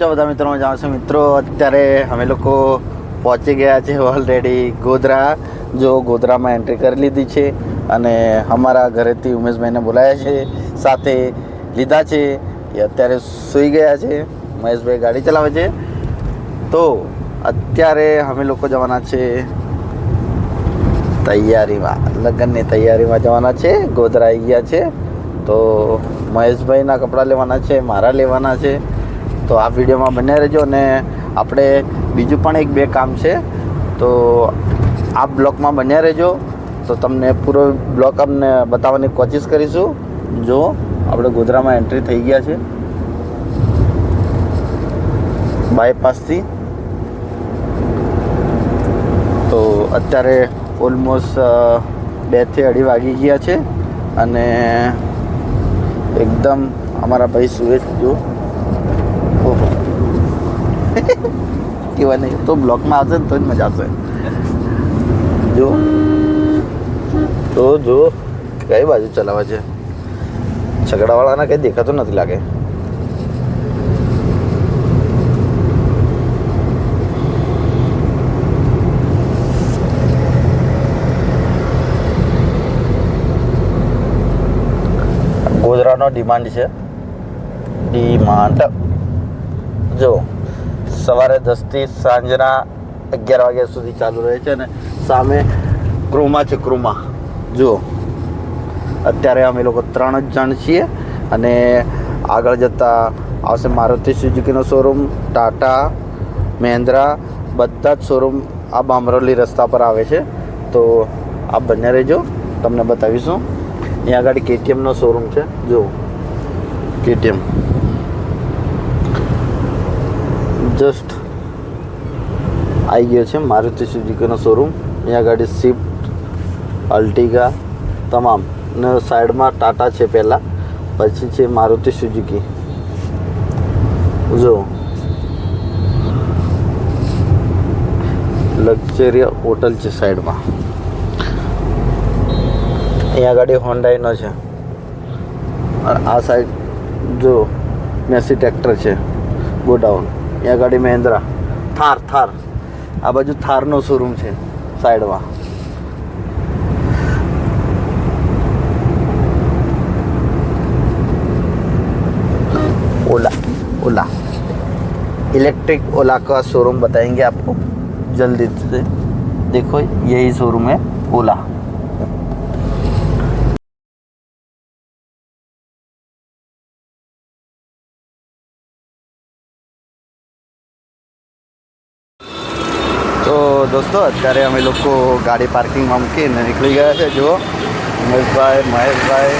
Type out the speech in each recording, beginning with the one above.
જો બધા મિત્રો જાણો છો? મિત્રો, અત્યારે અમે લોકો પહોંચી ગયા છે ઓલરેડી ગોધરા. જો ગોધરામાં એન્ટ્રી કરી લીધી છે અને અમારા ઘરેથી ઉમેશભાઈને બોલાયા છે, સાથે લીધા છે. એ અત્યારે સૂઈ ગયા છે. મહેશભાઈ ગાડી ચલાવે છે. તો અત્યારે અમે લોકો જવાના છે તૈયારીમાં, લગ્નની તૈયારીમાં જવાના છે. ગોધરા આવી ગયા છે. તો મહેશભાઈના કપડાં લેવાના છે, મારા લેવાના છે. તો આ વિડીયોમાં બન્યા રહેજો અને આપણે બીજું પણ એક બે કામ છે. તો આ બ્લોકમાં બન્યા રહેજો. તો તમને પૂરો બ્લોક અમને બતાવવાની કોશિશ કરીશું. જો, આપણે ગોધરામાં એન્ટ્રી થઈ ગયા છે. બાયપાસથી તો અત્યારે ઓલમોસ્ટ બેથી અઢી વાગી ગયા છે. અને એકદમ અમારા ભાઈ સુએ જો ઓહો કેવા નહીં તો બ્લોકમાં આવશે ને તો જ મજા આવશે જો તો જો કઈ બાજુ ચલાવે છે છગડાવાળાને કંઈ દેખાતું નથી લાગે ગોધરાનો ડિમાન્ડ છે ડિમાન્ડ જો, સવારે દસથી સાંજના અગિયાર વાગ્યા સુધી ચાલુ રહે છે અને સામે ક્રોમા છે ક્રોમા જુઓ અત્યારે અમે લોકો ત્રણ જ જણ છીએ અને આગળ જતાં આવશે મારુતિ સુઝુકીનો શોરૂમ ટાટા, મહેન્દ્રા, બધા જ શોરૂમ આ બામરોલી રસ્તા પર આવે છે. તો આપ બંને રહેજો, તમને બતાવીશું. અહીંયા આગળ કેટીએમનો શોરૂમ છે. જુઓ કેટીએમ. જસ્ટ આવી ગયો છે મારુતિ સુઝુકીનો શોરૂમ અહીંયા ગાડી સ્વિફ્ટ અલ્ટિગા તમામ. ને સાઈડમાં ટાટા છે પહેલાં. પછી છે મારુતિ સુઝુકી. જો. લક્ઝરી હોટલ છે સાઈડમાં. અહીંયા ગાડી હોન્ડાઈનો છે. આ સાઈડ જો મેસી ટ્રેક્ટર છે. ગોડાઉન અહીંયા ગાડી મહેન્દ્રા થાર થાર આ બાજુ થારનો શોરૂમ છે સાઈડમાં ओला ओला इलेक्ट्रिक ओला का शोरूम बताएंगे आपको जल्दी से देखो यही शोरूम है ओला દોસ્તો અત્યારે અમે લોકો ગાડી પાર્કિંગમાં મૂકીને નીકળી ગયા છે. જુઓ, ઉમેશભાઈ, મહેશભાઈ,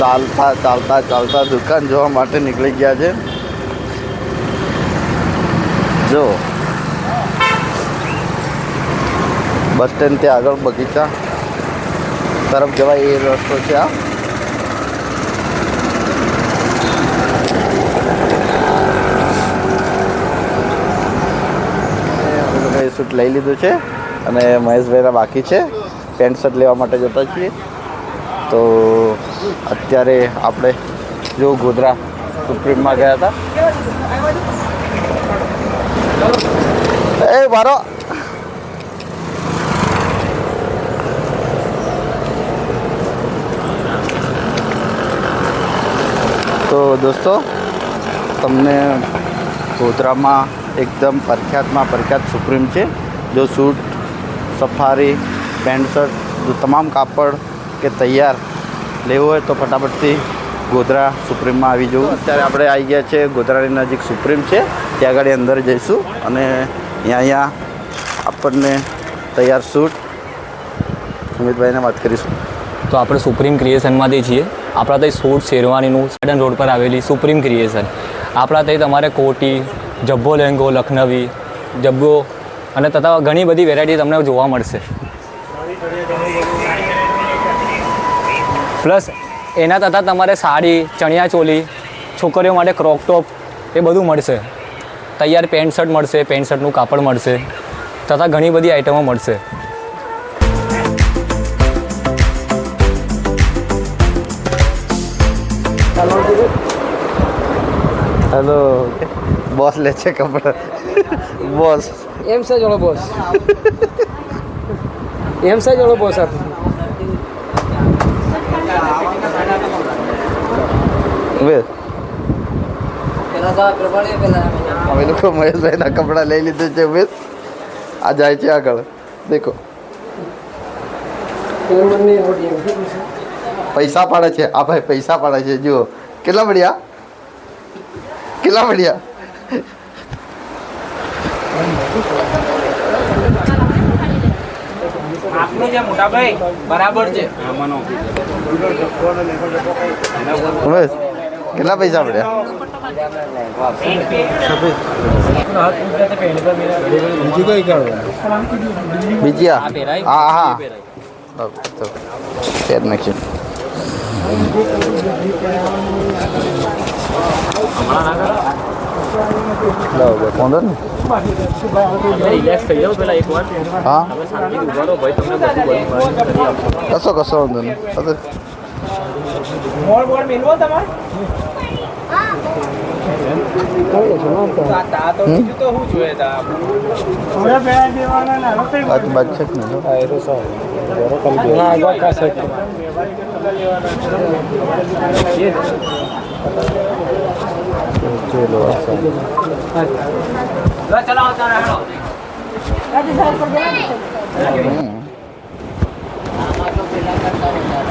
ચાલતા ચાલતા ચાલતા દુકાન જોવા માટે નીકળી ગયા છે. જો બસ સ્ટેન્ડ ત્યાં આગળ બગીચા તરફ જવાય એ રસ્તો છે આ. અમે લઈ લીધું છે અને મહેશભાઈના બાકી છે. પેન્ટ શર્ટ લેવા માટે જતા છીએ. તો અત્યારે આપણે જો ગોધરા સુપ્રીમમાં ગયા હતા. એ મારો તો દોસ્તો, તમને ગોધરામાં એકદમ પ્રખ્યાતમાં પ્રખ્યાત સુપ્રીમ છે. જો સૂટ, સફારી, પેન્ટ શર્ટ તમામ કાપડ કે તૈયાર લેવું હોય તો ફટાફટથી ગોધરા સુપ્રીમમાં આવી જવું. અત્યારે આપણે આવી ગયા છે ગોધરાની નજીક સુપ્રીમ છે. ત્યાં આગળ અંદર જઈશું અને અહીંયા અહીંયા આપણને તૈયાર સૂટ. સુમિતભાઈને વાત કરીશું. તો આપણે સુપ્રીમ ક્રિએશનમાંથી છીએ. આપણા ત્યાં સૂટ શેરવાનીનું સાડન રોડ પર આવેલી સુપ્રીમ ક્રિએશન. આપણા ત્યાં તમારે કોટી જબ્બો લેંગો લખનવી જબ્બો અને તથા ઘણી બધી વેરાયટી તમને જોવા મળશે. પ્લસ એના તથા તમારે સાડી ચણિયા ચોલી છોકરીઓ માટે ક્રોપ ટોપ એ બધું મળશે. તૈયાર પેન્ટ શર્ટ મળશે પેન્ટ શર્ટનું કાપડ મળશે. તથા ઘણી બધી આઇટમો મળશે. હાલો બોસ લે છે કપડા બોસ એમ સાઈઝ વાળો બોસ એમ સાઈઝ વાળો બોસ આપો હવે અમે લોકો મહેશભાઈના કપડાં લઈ લીધું છે ઉમેશ આ જાય છે આગળ. દેખો. પૈસા પાડે છે. આ ભાઈ પૈસા પાડે છે જુઓ. કેટલા બઢિયા કેટલા બઢિયા આપનું કેટલા પૈસા પડ્યા? બીજું કઈ હા. હા. તો ફેર નાખ્યું વાંધો ને હા? કશો કશો વાંધો નહીં. છે.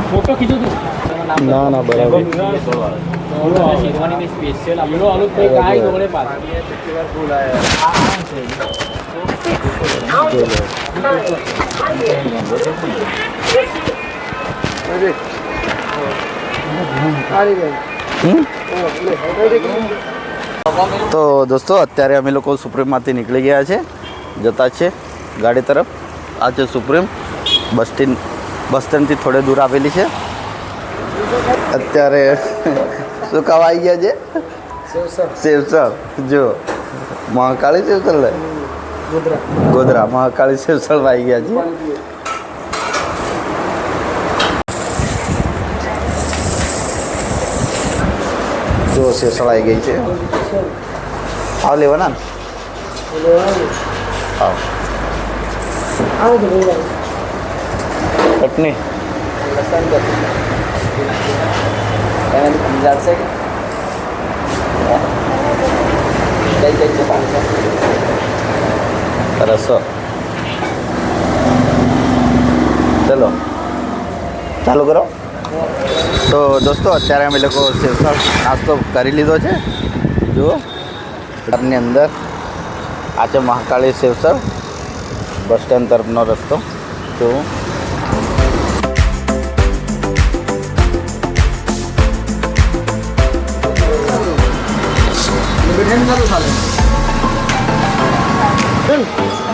ફોટો ખીચો તું ના ના બરાબર શેરવાની મેં સ્પેશિયલ પેલો આલુ કઈ કાંઈ ગોળે પાછું તો દોસ્તો અત્યારે અમે લોકો સુપ્રીમમાંથી નીકળી ગયા છે. જતા છે ગાડી તરફ. આ છે સુપ્રીમ. બસ સ્ટેન્ડ બસ સ્ટેન્ડથી થોડે દૂર આવેલી છે. અત્યારે શું ખાવા આવી ગયા છે? સેવસળ જો મહાકાળી સેવસળ લે ગોધરા. મહાકાળી શિવસળ આવી ગયા છે. જો છે સળાઈ ગઈ છે આવ લેવાના ને આવ ચટણી રસો ચલો ચાલુ કરો તો દોસ્તો, અત્યારે અમે લોકો નાસ્તો કરી લીધો છે. જુઓ, ઘરની અંદર. આ છે મહાકાળી સેવસર, બસ સ્ટેન્ડ તરફનો રસ્તો. જુઓ.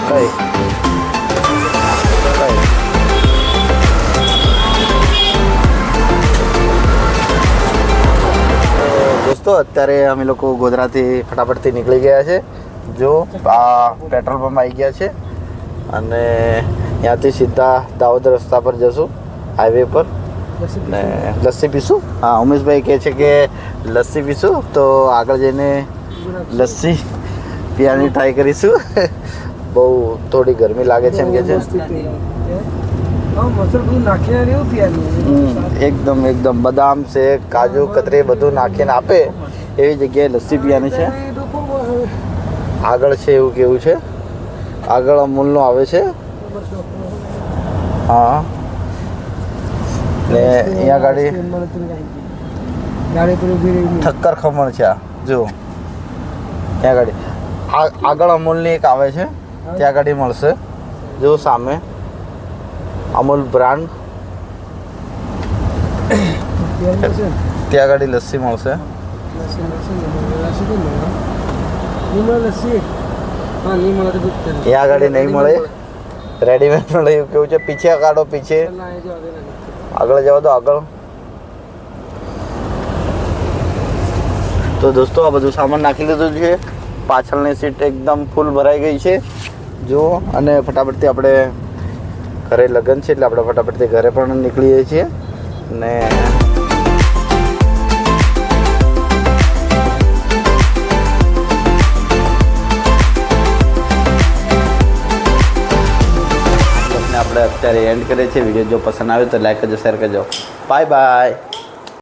કઈ અત્યારે અમે લોકો ગોધરાથી ફટાફટથી નીકળી ગયા છે. જો આ પેટ્રોલ પંપ આવી ગયા છે અને ત્યાંથી સીધા દાહોદ રસ્તા પર જશું હાઈવે પર. ને લસ્સી પીશું? હા ઉમેશભાઈ કહે છે કે લસ્સી પીશું તો આગળ જઈને લસ્સી પીવાની ટ્રાય કરીશું. બહુ થોડી ગરમી લાગે છે એમ કે છે. એકદમ એકદમ. બદામ શેક કાજુ કતરી બધું નાખીને આપે. એવી જગ્યાએ લસ્સી પીવાની છે? આગળ છે એવું કેવું છે? આગળ અમૂલનો આવે છે? હા. ને અહીંયા ગાડી ઠક્કર ખમણ છે આ. જુઓ. ત્યાં ગાડી આ આગળ અમૂલની એક આવે છે. ત્યાં ગાડી મળશે. જો સામે. અમૂલ બ્રાન્ડ. ત્યાં ગાડી લસ્સી મળશે. ત્યાં ગાડી નહીં મળે. રેડીમેડ મળે એવું કેવું છે? પીછે કાઢો પીછે. આગળ જવા દો આગળ. તો દોસ્તો આ બધું સામાન નાખી લીધું છે. પાછળની સીટ એકદમ ફૂલ ભરાઈ ગઈ છે. જુઓ અને ફટાફટથી આપણે ઘરે લગ્ન છે એટલે આપણે ફટાફટથી ઘરે પણ નીકળીએ છીએ. ને આપણે અત્યારે એન્ડ કરીએ છીએ. વીડિયો જો પસંદ આવે તો લાઈક કરજો શેર કરજો. Bye bye